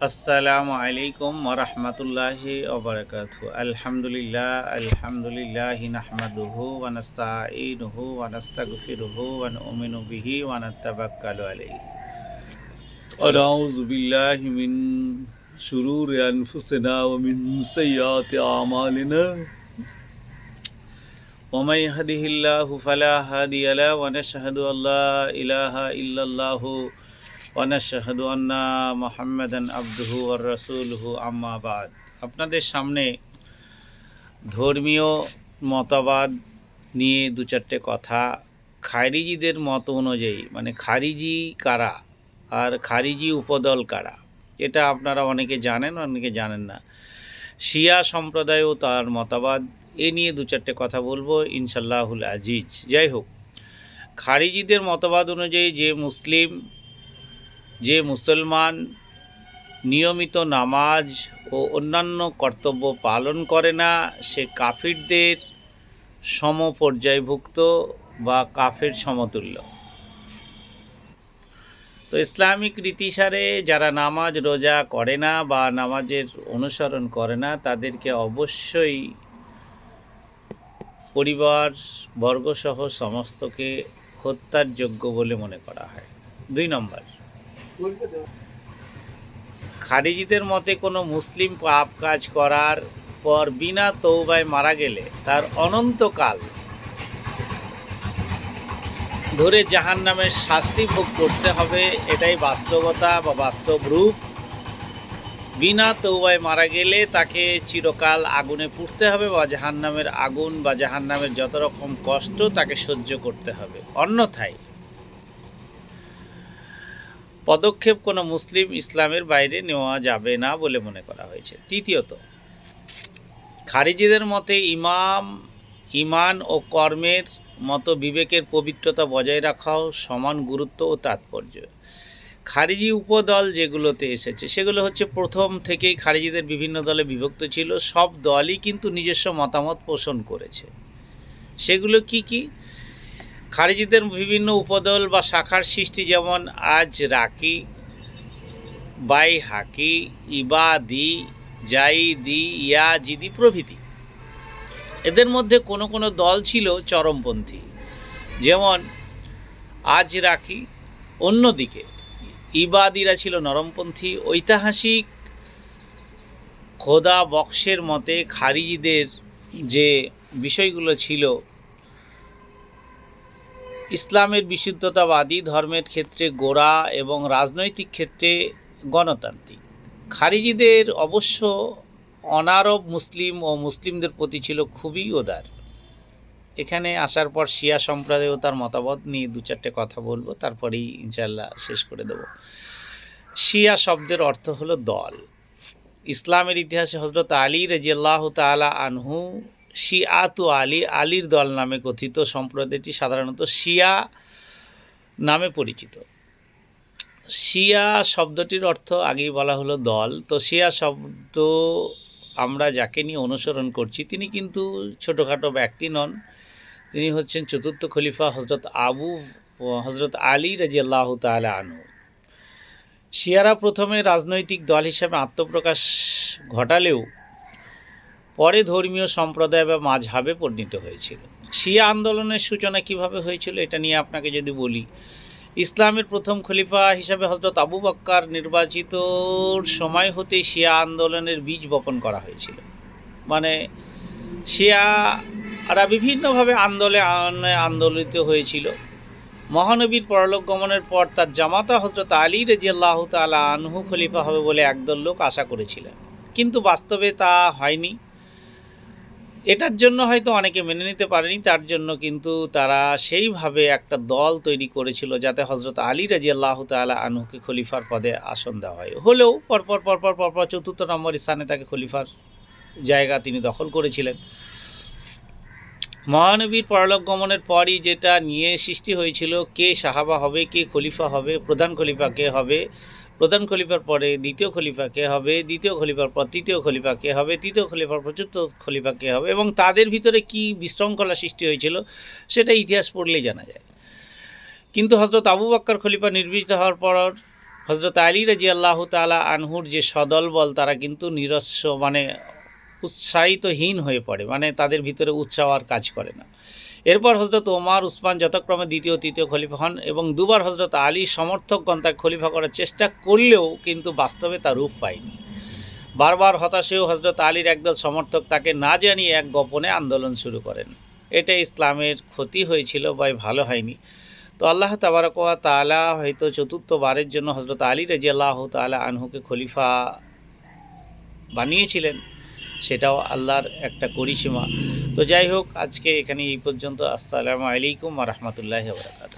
আসসালামু আলাইকুম ওরহমতুল্লাহি ওবরাকাত আলহামদুলিল্লাহ আলহামদুলিল্লাহ নাহমাদুহু ওয়া নাস্তাঈনুহু ওয়া নাস্তাগফিরুহু ওয়া নু'মিনু বিহি ওয়া নাতাওয়াক্কালু আলাইহি ওয়া নাউযু বিল্লাহি মিন শুরুরি আনফুসিনা ওয়া মিন সাইয়্যাতি আমালিনা ومن يهده الله فلا هادي له ونشهد أن لا إله إلا الله ونشهد أن محمدا عبده ورسوله أما بعد আপনাদের সামনে ধর্মীয় মতবাদ নিয়ে দু চারটে কথা খারিজিদের মত অনুযায়ী মানে খারিজি কারা আর খারিজি উপদল কারা এটা আপনারা অনেকে জানেন অনেকে জানেন না শিয়া সম্প্রদায়ও তার মতবাদ এ নিয়ে দু চারটে কথা বলবো ইনশাল্লাহুল আজিজ যাই হোক খারিজিদের মতবাদ অনুযায়ী যে মুসলিম যে মুসলমান নিয়মিত নামাজ ও অন্যান্য কর্তব্য পালন করে না, সে কাফিরদের সমপর্যায়ভুক্ত বা কাফের সমতুল্য। তো ইসলামিক রীতিসারে যারা নামাজ রোজা করে না বা নামাজের অনুসরণ করে না, তাদেরকে অবশ্যই পরিবার বর্গসহ সমস্তকে হত্যার যোগ্য বলে মনে করা হয়। দুই নম্বর খারিজিদের মতে কোনো মুসলিম পাপ কাজ করার পর বিনা তৌবায় মারা গেলে তার অনন্তকাল ধরে জাহান নামের শাস্তি ভোগ করতে হবে, এটাই বাস্তবতা বা বাস্তব রূপ। বিনা তৌবায় মারা গেলে তাকে চিরকাল আগুনে পুড়তে হবে বা জাহান নামের আগুন বা জাহান নামের যত রকম কষ্ট তাকে সহ্য করতে হবে। অন্যথায় পদক্ষেপ কোনো মুসলিম ইসলামের বাইরে নেওয়া যাবে না বলে মনে করা হয়েছে। তৃতীয়ত, খারিজিদের মতে ইমাম, ইমান ও কর্মের মতো বিবেকের পবিত্রতা বজায় রাখাও সমান গুরুত্ব ও তাৎপর্য। খারিজি উপদল যেগুলোতে এসেছে, সেগুলো হচ্ছে প্রথম থেকেই খারিজিদের বিভিন্ন দলে বিভক্ত ছিল। সব দলই কিন্তু নিজস্ব মতামত পোষণ করেছে। সেগুলো কি কি? খারিজিদের বিভিন্ন উপদল বা শাখার সৃষ্টি যেমন আজ রাকি, বাই হাকি ইবাদি জাইদি ইয়াজিদি প্রভৃতি। এদের মধ্যে কোনো কোনো দল ছিল চরমপন্থী। যেমন আজ রাখি অন্যদিকে ইবাদিরা ছিল নরমপন্থী। ঐতিহাসিক খোদা বক্সের মতে খারিজিদের যে বিষয়গুলো ছিল ইসলামের বিশুদ্ধতাবাদী ধর্মের ক্ষেত্রে গোড়া এবং রাজনৈতিক ক্ষেত্রে গণতান্ত্রিক। খারিজিদের অবশ্য অনারব মুসলিম ও মুসলিমদের প্রতি ছিল খুবই উদার। এখানে আসার পর শিয়া সম্প্রদায় ও তার মতামত নিয়ে দু চারটে কথা বলব, তারপরেই ইনশাল্লাহ শেষ করে দেব। শিয়া শব্দের অর্থ হলো দল। ইসলামের ইতিহাসে হজরত আলী রাজিয়াল্লাহ তালা আনহু শিয়াতু আলী, আলীর দল নামে কথিত সম্প্রদায়টি সাধারণত শিয়া নামে পরিচিত। শিয়া শব্দটির অর্থ আগেই বলা হলো দল। তো শিয়া শব্দ আমরা যাকে নিয়ে অনুসরণ করছি, তিনি কিন্তু ছোটোখাটো ব্যক্তি নন। তিনি হচ্ছেন চতুর্থ খলিফা হজরত আবু হজরত আলী রাজিয়াল্লাহ তালা আনহু। শিয়ারা প্রথমে রাজনৈতিক দল হিসাবে আত্মপ্রকাশ ঘটালেও পরে ধর্মীয় সম্প্রদায় বা মাঝহাবে পরিণত হয়েছিল। শিয়া আন্দোলনের সূচনা কীভাবে হয়েছিল এটা নিয়ে আপনাকে যদি বলি, ইসলামের প্রথম খলিফা হিসাবে হজরত আবু বক্কার নির্বাচিত সময় হতেই শিয়া আন্দোলনের বীজ বপন করা হয়েছিল। মানে শিয়ারা বিভিন্নভাবে আন্দোলনে আন্দোলিত হয়েছিল। মহানবীর পরলোক গমনের পর তার জামাতা হজরত আলী রেজিয়াল্লাহ তালা আনহু খলিফা হবে বলে একদল লোক আশা করেছিলেন। কিন্তু বাস্তবে তা হয়নি। এটার জন্য হয়তো অনেকে মেনে নিতে পারেনি, তার জন্য কিন্তু তারা সেইভাবে একটা দল তৈরি করেছিল যাতে হজরত আলী রাজি আল্লাহ তালা আনুকে খলিফার পদে আসন দেওয়া হয়। হলেও পরপর পরপর পরপর চতুর্থ নম্বর স্থানে তাকে খলিফার জায়গা তিনি দখল করেছিলেন। মহানবীর পরলোক গমনের পরই যেটা নিয়ে সৃষ্টি হয়েছিল, কে সাহাবা হবে, কে খলিফা হবে, প্রধান খলিফা কে হবে প্রধান খলিফার পরে দ্বিতীয় খলিফা কে হবে, দ্বিতীয় খলিফার পর তৃতীয় খলিফা কে হবে, তৃতীয় খলিফার পর চতুর্থ খলিফা কে হবে এবং তাদের ভিতরে কি বিশৃঙ্খলা সৃষ্টি হয়েছিল সেটা ইতিহাস পড়লেই জানা যায়। কিন্তু হজরত আবু বাক্কার খলিফা নির্বাচিত হওয়ার পর হজরত আলী রাজি আল্লাহ তালা আনহুর যে সদল বল, তারা কিন্তু নিরস্ব মানে উৎসাহিতহীন হয়ে পড়ে মানে তাদের ভিতরে উৎসাহ আর কাজ করে না। এরপর হজরত ওমার উসমান যথাক্রমে দ্বিতীয়, তৃতীয় খলিফা হন এবং দুবার হজরত আলী সমর্থকগণ তাকে খলিফা করার চেষ্টা করলেও কিন্তু বাস্তবে তা রূপ পায়নি। বারবার হতাশেও হজরত আলীর একদল সমর্থক তাকে না জানিয়ে এক গোপনে আন্দোলন শুরু করেন। এটা ইসলামের ক্ষতি হয়েছিল বা ভালো হয়নি। তো আল্লাহ তাবারকা তালা হয়তো চতুর্থবারের জন্য হজরত আলী রাজি আল্লাহ তালা আনহুকে খলিফা বানিয়েছিলেন। সেটাও আল্লাহর একটা করিসীমা তো যাই হোক, আজকে এখানে এই পর্যন্ত। আসসালামু আলাইকুম রহমতুল্লাহ বরকাত